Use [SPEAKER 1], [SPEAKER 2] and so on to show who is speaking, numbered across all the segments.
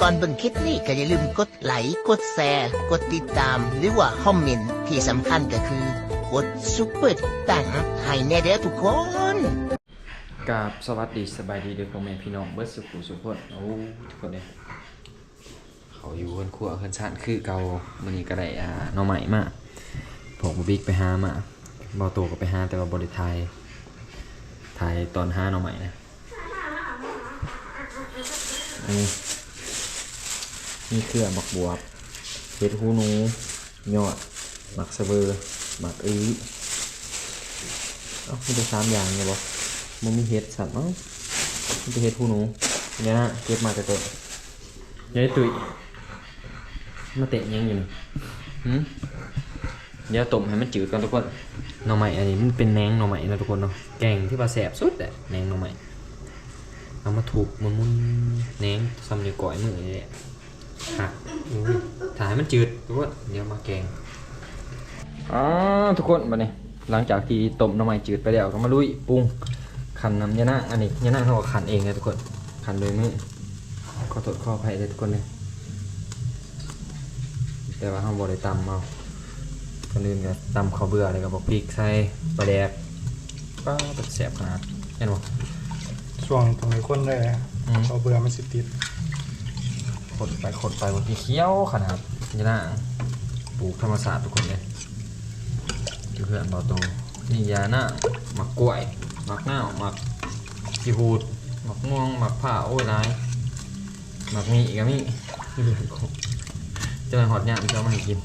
[SPEAKER 1] ก่อนเบิ่งคลิปนี้ก็อย่าลืมกดไลค์กดแชร์กดติดตาม หรือว่าคอมเมนต์ที่สำคัญก็คือกดซุปเปอร์ตังให้แน่เด้อทุกคน
[SPEAKER 2] กับสวัสดีสบายดีเด้อพ่อแม่พี่น้องเบิร์ดสุขุสุขคนโอ้ทุกคนเลยเขาอยู่เพื่อนครัวเพื่อนชาติคือเกามันนี้ก็ได้อ่าน้องใหม่มาผมบิ๊กไปหามาบอโตก็ไปหาแต่ว่าบริไทยไทยตอนห้าน้องใหม่นะอัน นี้นี่เครือบักบวบเห็ดหูหนูยอดหมักเสเบอร์หมักอื้อเอ้ามีแต่สามอย่างเนี่ยบอกมันมีเห็ดสัตว์เอ้ามันเป็นเห็ดหูหนูเนี่ยนะเก็บมาแต่ตัวยัยตุยมาเตะยังอยู่นี่หืมเดี๋ยวต้มให้มันจืดก่อนทุกคนหน่อไม้อันนี้มันเป็นแหนงหน่อไม้นะทุกคนเนาะแกงที่ปลาแสบสุดอะแหนงหน่อไม้เอามาถูกมันมุนๆแหนงซ้ำนิ้วก้อยมือนี่แหละ หักอุ้ยถ่ายให้มันจืดทุกคนเดี๋ยวมาแกงอ๋อทุกคนมาเนี่ยหลังจากที่ต้มหน่อไม้จืดไปแล้วก็มาลุยปรุงขันน้ำยานาอันนี้ยานาเขาก็ขันเองเลยทุกคนขันโดยมือขอโทษขออภัยเลยทุกคนเลยแต่ว่าเขาบริตำเอาคนอื่นก็ตำข้าวเบื่ออะไรกับบอกพริกใส่ปลาแดกป้าตัดแสบขนาดเห็นบ่
[SPEAKER 3] ช่วงตรงนี้คนเลย
[SPEAKER 2] อืม
[SPEAKER 3] เขาเบื่อมันสิติด
[SPEAKER 2] ขดไปขดไปบนที่เคี้ยวขนาดยานาปลูกธรรมศาสตร์ทุกคนเลยอยู่เพื่อนบอโตนี่ยานาหมักกล้วยหมักหน้าวหมักกีหูดหมักม่วงหมักผ้าโอ้ยร้ายหมักมีอีกอะมีจะมาหอดยามจะเอามาให้กิน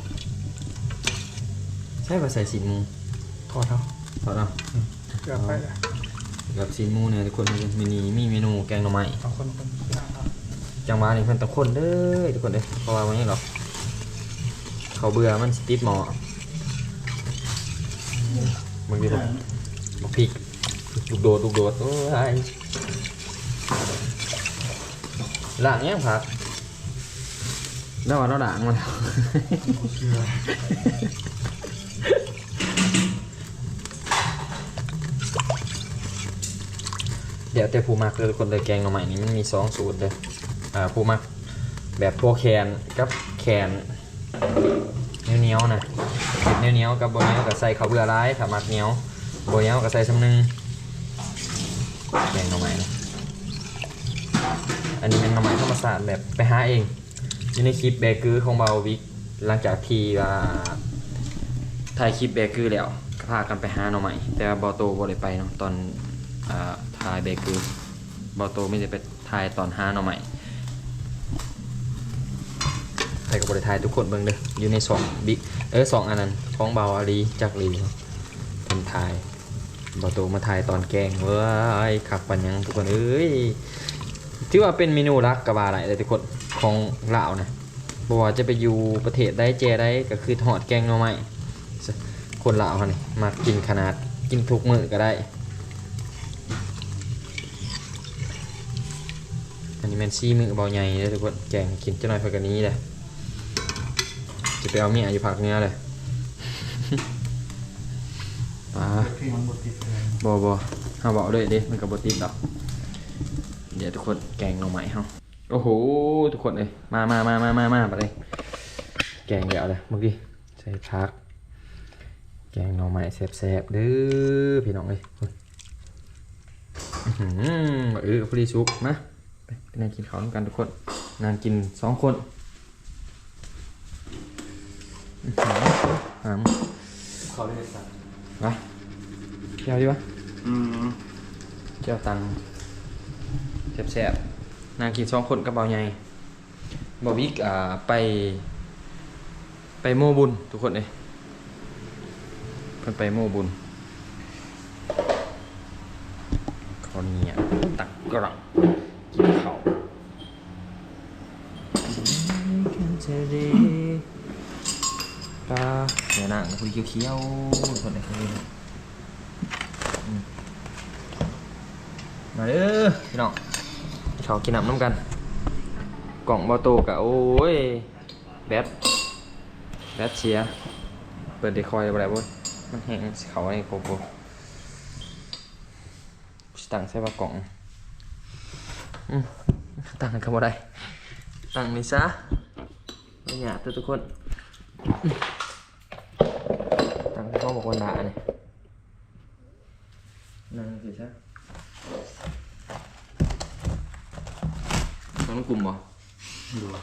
[SPEAKER 2] ใช่ป่ะใส่สีมู
[SPEAKER 3] ถอดเอา
[SPEAKER 2] ถอดเอา
[SPEAKER 3] เกือบไปแล้ว
[SPEAKER 2] กับสีมูเนี่ยทุกคนมีนีมีเมนูแกงหน่อไม้
[SPEAKER 3] เอาคนคนเอา
[SPEAKER 2] จังหวะนี้เพิ่นตะคนเด้อทุกคนเด้อเพราะว่าวันนี้หรอกเขาเบื่อมันสติดหมอบางทีผมบอกพริกลูกโดดลูกโดดโอ้ยล้างยังผักแล้วว่าเราด่างมาแล้ว
[SPEAKER 3] เชื่อ
[SPEAKER 2] เดี๋ยวแต่ผู้มักเลยทุกคนเลยแกงหน่อไม้นี้มันมีสองสูตรเลย อ่าผู้มักแบบทั่วแคนกับแคนเนี้ยวๆนะเนียเนียวๆกับโบเนียวกับใส่ข้าวเบื่อร้ายถ้ามักเนียวโบเนียวกับใส่ซ้ำนึงแกงหน่อไม้นะอันนี้เป็นหน่อไม้ธรรมศาสตร์แบบไปหาเองอยู่ในคลิปแบกือของเบาวิกหลังจากที่ว่าถ่ายคลิปแบกือแล้วก็พากันไปหาหน่อไม้แต่บอโตบ่ได้ไปเนาะตอนอ่าถ่ายเบเกอบอโตไม่ได้ไปถ่ายตอนหาหน่อใหม่ แต่กับบริถ่ายทุกคนเบิ่งเด้ออยู่ในสองบิ๊กเออสองอันนั้นของเบาอาลีจากลีเป็นถ่ายบอโตมาถ่ายตอนแกงเว้ยขักปันยังทุกคนเอ้ยถือว่าเป็นเมนูรักกับบาอะไรเลยทุกคนของลาวนะบว่าจะไปอยู่ประเทศใดเจใดก็คือทอดแกงหน่อไม้คนลาวเขานี่มากินขนาดกินทุกมื้อก็ได้อันนี้แมนซี่มือเบาใหญ่เลยทุกคนแกงกินจะหน่อยเพื่อกันนี้เลย จะไปเอาเมียอยู่ผักเนื้อเลยปลา
[SPEAKER 3] พี่มันบดติดเลย
[SPEAKER 2] บอบอเฮาบอกด้วยดิมันกับบติดดอกเดี๋ยวทุกคนแกงหน่อไม้เฮาโอ้โหทุกคนเลยมามามามามามาไปเลยแกงเดี๋ยวเลยเมื่อกี้ใส่ผัก แกงหน่อไม้แซ่บๆเด้อพี่น้องเลยอื้อหือเออพอดีสุกมาไปไปนั่งกินข้าวด้วยกันทุกคนนางกินสองคนอื้อ หือหาม
[SPEAKER 3] เขาเลยสั่ง
[SPEAKER 2] ไปเที่ยวดีวะ
[SPEAKER 3] อืม
[SPEAKER 2] เที่ยวตังแซ่บๆนางกินสองคนกับเบาใหญ่บอวิกอ่าไป ไปโมบุญทุกคนเลยเพิ่นไปโมบุญเขาวเนี่ยตักกระกินข้าว เจดีปลาเดี๋ยวนะคุย เคี้ยวคนไหนคนนี้อืมาเด้อพี่น้องเขากินน้ำน้ำกัน กล่องบอโตกะโอ้ยแบตแบตเชียเปิดเดคอยอะไรบ่มันแห้งเขาไอ้โคโคตั้งใส่ว่ากล่องตั้งกันบ่ได้ตั้งนี่ซะไม่หยาบทุกคน ตั้งที่เขาบอกว่าหนาเนี่ยนั่งสิซะต้องกลุ่มบ่
[SPEAKER 3] ดูล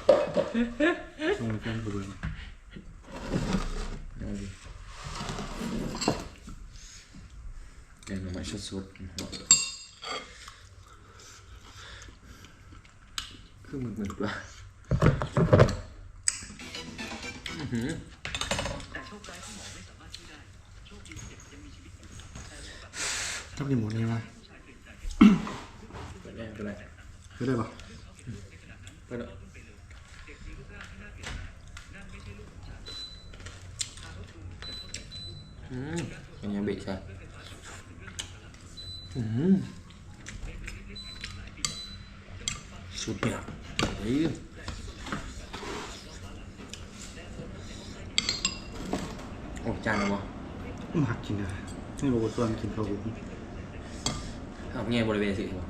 [SPEAKER 3] งกันบริเวณ
[SPEAKER 2] นั่งดิเดี๋ยวหน่อไม้สดๆหัวคือหมึกๆว่ะอื้อหือ
[SPEAKER 3] ชอบกินหมูนี่ไหม
[SPEAKER 2] เปิดได้เปิดได้
[SPEAKER 3] ไม่ได้ปะ
[SPEAKER 2] เปิดได้อืมเป็นยังเบะใช่อืมสุดเนี่ยเฮ้ยโอ้จานแล้ววะ
[SPEAKER 3] มากินนะนี่บอกว่าส่วนกินข้าวบุ้ง
[SPEAKER 2] เอาเงี้ยบริเวณสิวะ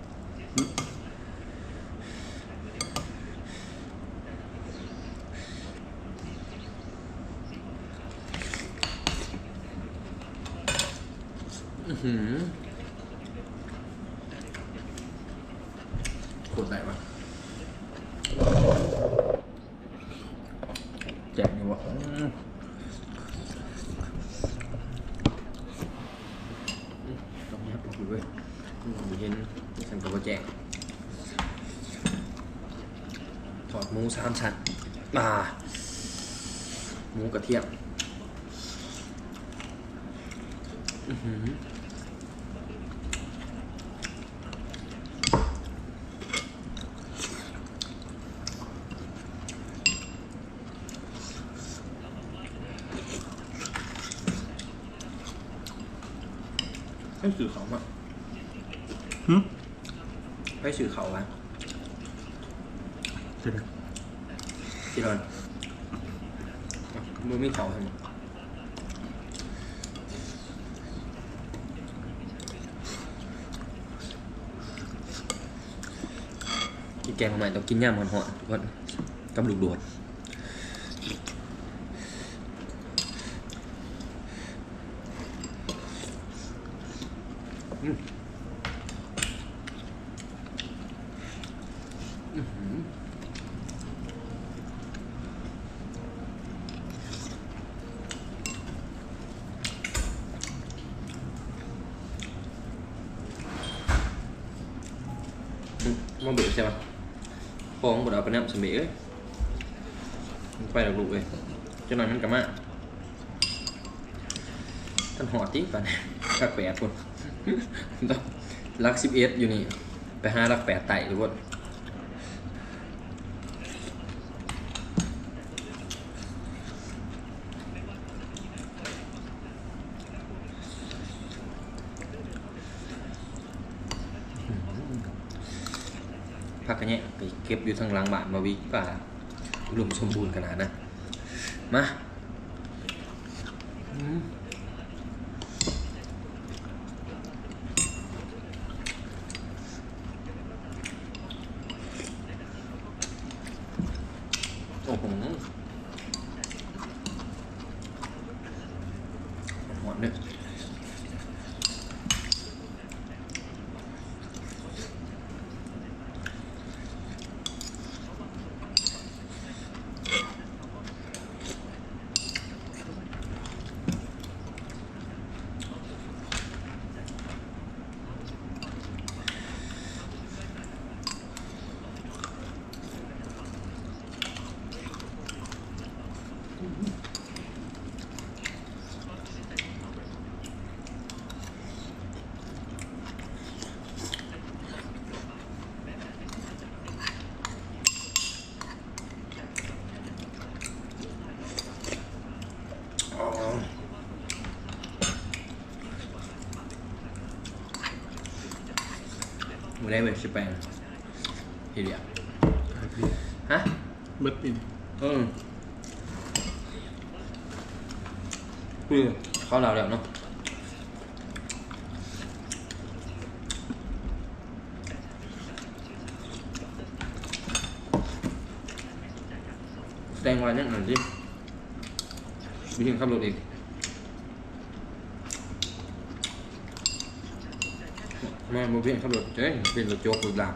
[SPEAKER 2] อือหือขดไหนวะแจกนี่วะอืมต้องยับออกเลยเว้ยมีเห็นสังกัดแจกถอดหมูสามชั้นอ่าหมูกระเทียมอื้อหือ ให้สื่อเขามา
[SPEAKER 3] หึ
[SPEAKER 2] ให้สื่อเขามา
[SPEAKER 3] เสร็จแล้ว
[SPEAKER 2] ที่นอนมือไม่เขาใช่ไหมกิน แกงใหม่ต้องกินย่ำหอนๆทุกคนกับลูกโดดอืมอื้ องบดเอาไปน้ำสมเบยไปดอกลูกเลยจนนั้นมันกลัมาท่านหอดที่ป่นรักแปดคนรักสิบเอ็ดอยู่นี่ ไปห้ารักแปดไต่ทุว่าพั กกันเนี่ยไปเก็บอยู่ทางหลังบ้านมาวิป่าอุดมสมบูรณ์ขนาดนะ มาอืมโอ้โหหอมเนี่ย Mùa đây về Japan Thì đẹp Hả?
[SPEAKER 3] เบิดอิน
[SPEAKER 2] Ừ Ừ Khó nào đẹp nó แต่งวันยังหน่อยสิมีถึงขับรถอีก ม่โมเพียนขับรถเอ้ยเป็นรถโจ๊กรถลาก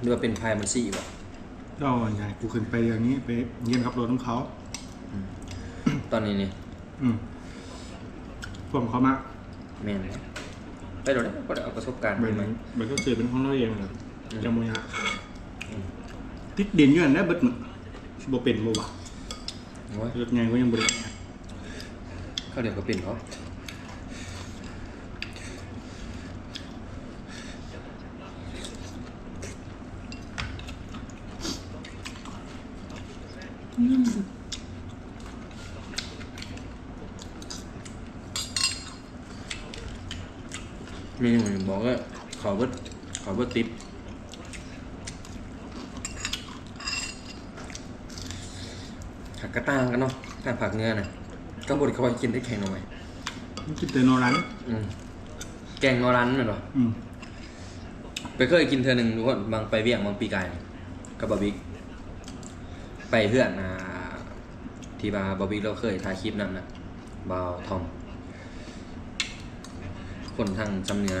[SPEAKER 2] หรือว่าเป็นพายมันสี่บ่
[SPEAKER 3] ก็ใหญ่กูขึ้นไปเดี๋ยวนี้ไปเยี่ยนขับรถของเขา
[SPEAKER 2] ตอนนี้นี่
[SPEAKER 3] อืมพวกเขามา
[SPEAKER 2] แม่นเลยไปเราได้ก็ได้เอาประสบการณ์
[SPEAKER 3] เหมื
[SPEAKER 2] ไป
[SPEAKER 3] อน
[SPEAKER 2] ไหม
[SPEAKER 3] เหมือนก็ซื้อเป็นของเราเองเลย
[SPEAKER 2] อืม
[SPEAKER 3] จำมวยะติดดินอยู่นั่นได้เบิดมึงสิบ่เป็นบ่วะ
[SPEAKER 2] โอ้ย
[SPEAKER 3] รถใหญ่ก็ยังบ่ได้
[SPEAKER 2] เขาเดี๋ยวก็เป็นเขา มีเหมือนบอกว่าขอเบิดขอเบิดติปผักกระต่างกันเนาะถ้าผักเนื้อนะก็บดเขาไปกินได้แข็งหน่อย
[SPEAKER 3] มันกินแต่นอรัน
[SPEAKER 2] อืมแกงนอรันเหรอ
[SPEAKER 3] อืม
[SPEAKER 2] ไปเคยกินเธอหนึ่งทุกคนบางไปเวียงบางปีกายกับบาบิก ไปเพื่อนอ่าที่บาบาบิกเราเคยถ่ายคลิปนั่นนะบาวทอม คนทางจำเนื้อ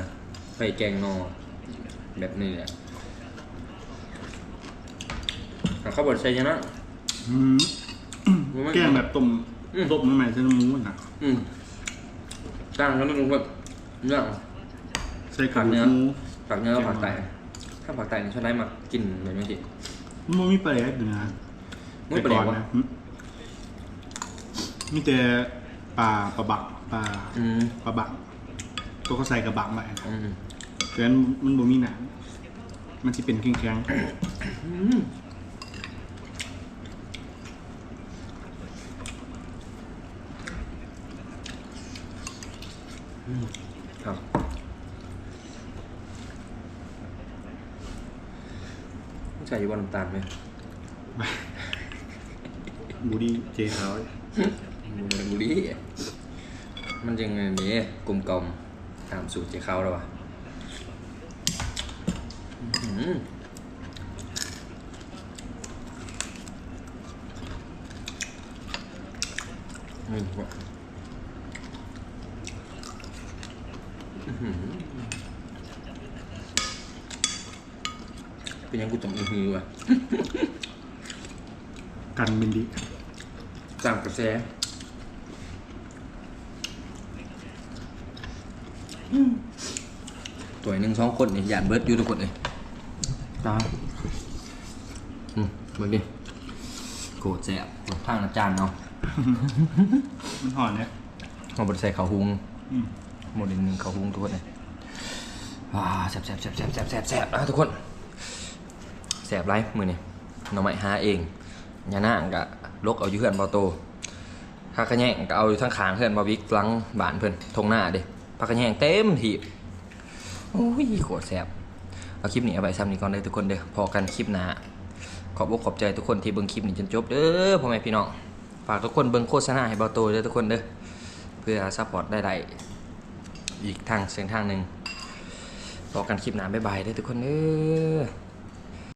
[SPEAKER 2] ไปแกงนอ แบบนี้แหละอะเขาบอกใช่ยังนะ
[SPEAKER 3] อืมแกงแบบต้ม
[SPEAKER 2] อืม
[SPEAKER 3] ต้มใหม่ๆใส่น้ำหมูน่ะ
[SPEAKER 2] อืมจ้างแล้วมันแบบเรื่อง
[SPEAKER 3] ใส่กระดูก
[SPEAKER 2] ผักเนื้อ
[SPEAKER 3] หมู
[SPEAKER 2] ผักเนื้อ
[SPEAKER 3] แกง
[SPEAKER 2] ผักไก่
[SPEAKER 3] นอ
[SPEAKER 2] ถ้าผักไก่นี่ชอบได้มากินแบบนี้จิ
[SPEAKER 3] มันบ่มีปลาแดกอยู่นะ
[SPEAKER 2] ไม่เป็นไร
[SPEAKER 3] แต่ก่อน
[SPEAKER 2] วะ
[SPEAKER 3] นะหึมีแต่ปลาปลาบักปลา
[SPEAKER 2] อืม
[SPEAKER 3] ปลาบักตัวเขาใส่กระบักมา
[SPEAKER 2] อืม
[SPEAKER 3] เพราะฉะนั้นมันบ่มีหนังมันสิเป็นแข็ง
[SPEAKER 2] อืมอืมครับ ใส่อยู่บนน้ำตาลไหม
[SPEAKER 3] ๆ บูดี้เจขาว
[SPEAKER 2] บุบุรีมันยังไงนี่กลมกลมตามสูตรเจ้าเขาแล้ววะอื้อหืออืมว่ะอื้อหือเป็นยังกูจำอือหือวะ
[SPEAKER 3] กันบินดี
[SPEAKER 2] สามกระแสตัวหนึ่งสองคนนี่หยาดเบิร์ดอยู่ทุกคนเลย
[SPEAKER 3] ตา
[SPEAKER 2] อืมเบิร์ดดิโกรธแสบทางอาจารย์เนาะ
[SPEAKER 3] มันหอนเนี่ย
[SPEAKER 2] มาบดใส่ข้าวหุง
[SPEAKER 3] อืม
[SPEAKER 2] หมดดินข้าวหุงทุกคนเลยว้าแสบแสบแสบแสบแสบแสบแสบนะทุกคนแสบไรมือนี่หน่อไม้หาเองยาหน้างกะ ลกเอาอยู่เพื่อนเบาโตพักกระแยงก็เอาอยู่ทั้งขางเพื่อนบาวิกหลังบ้านเพื่อนทงหน้าเด้พักกระแยงเต็มทีโอ้ยโคตรแสบเอาคลิปนี้เอาไว้ซ้ำนี้ก่อนเลยทุกคนเด้อพอกันคลิปหน้าขอบอกขอบใจทุกคนที่เบิ่งคลิปนี้จนจบเด้อพ่อแม่พี่น้องฝากทุกคนเบิ่งโฆษณาให้เบาโตเด้อทุกคนเด้อเพื่อซัพพอร์ตได้ไอีกทางเสียงทางหนึ่งพอกันคลิปหน้าบ๊ายบายเด้อทุกคนเด้อ